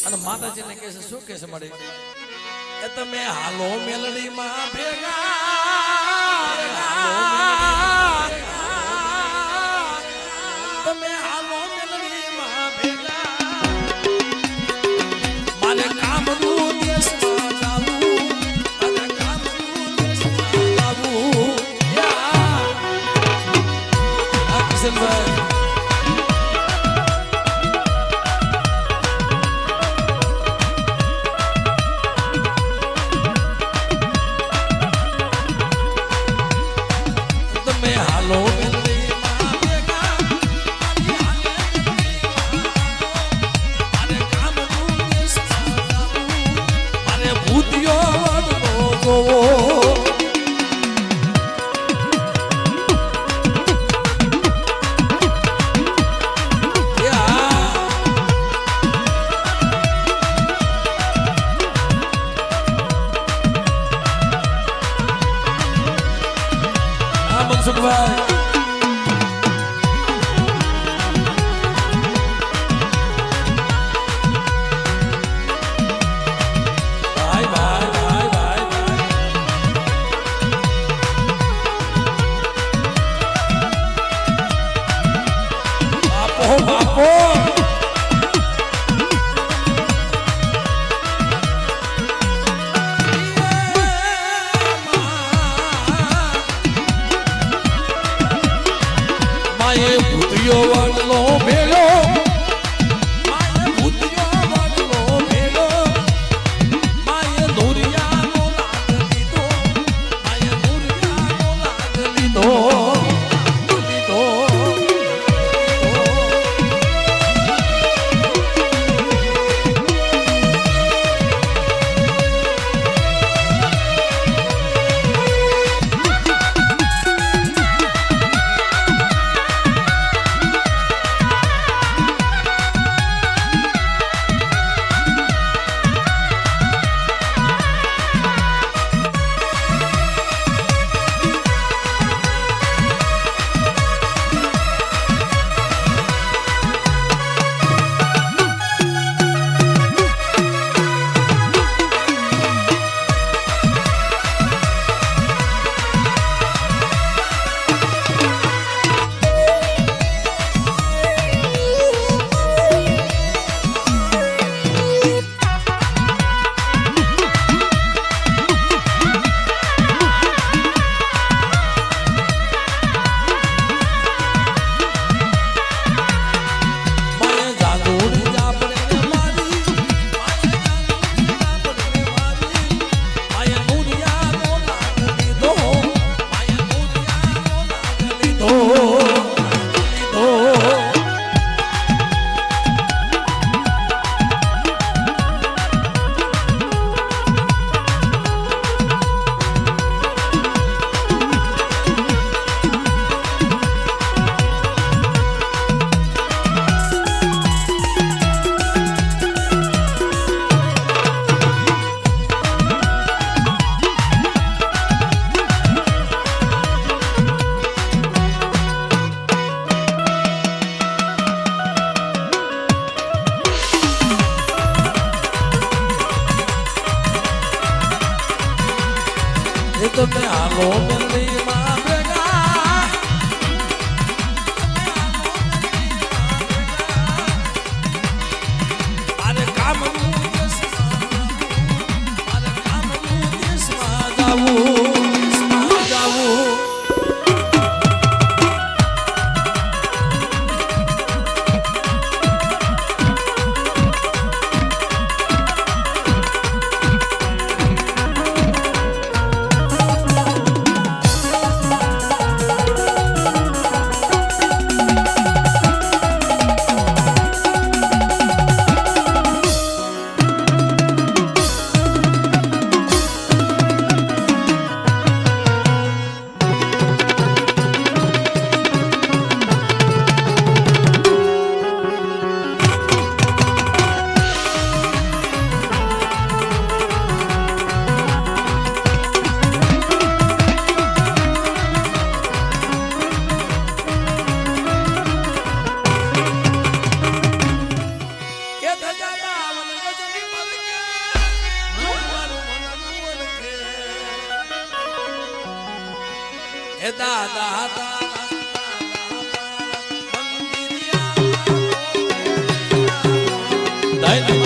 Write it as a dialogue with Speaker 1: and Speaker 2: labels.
Speaker 1: અને માતાજીને કહે છે શું કહે છે મળી એ તમે હાલો મેલડીમાં ભેગા તમે હાલો મેલડીમાં ભેગા So Live. yo તો મેં હાલો મેં લઈ હે દાદા દાદા મંદિર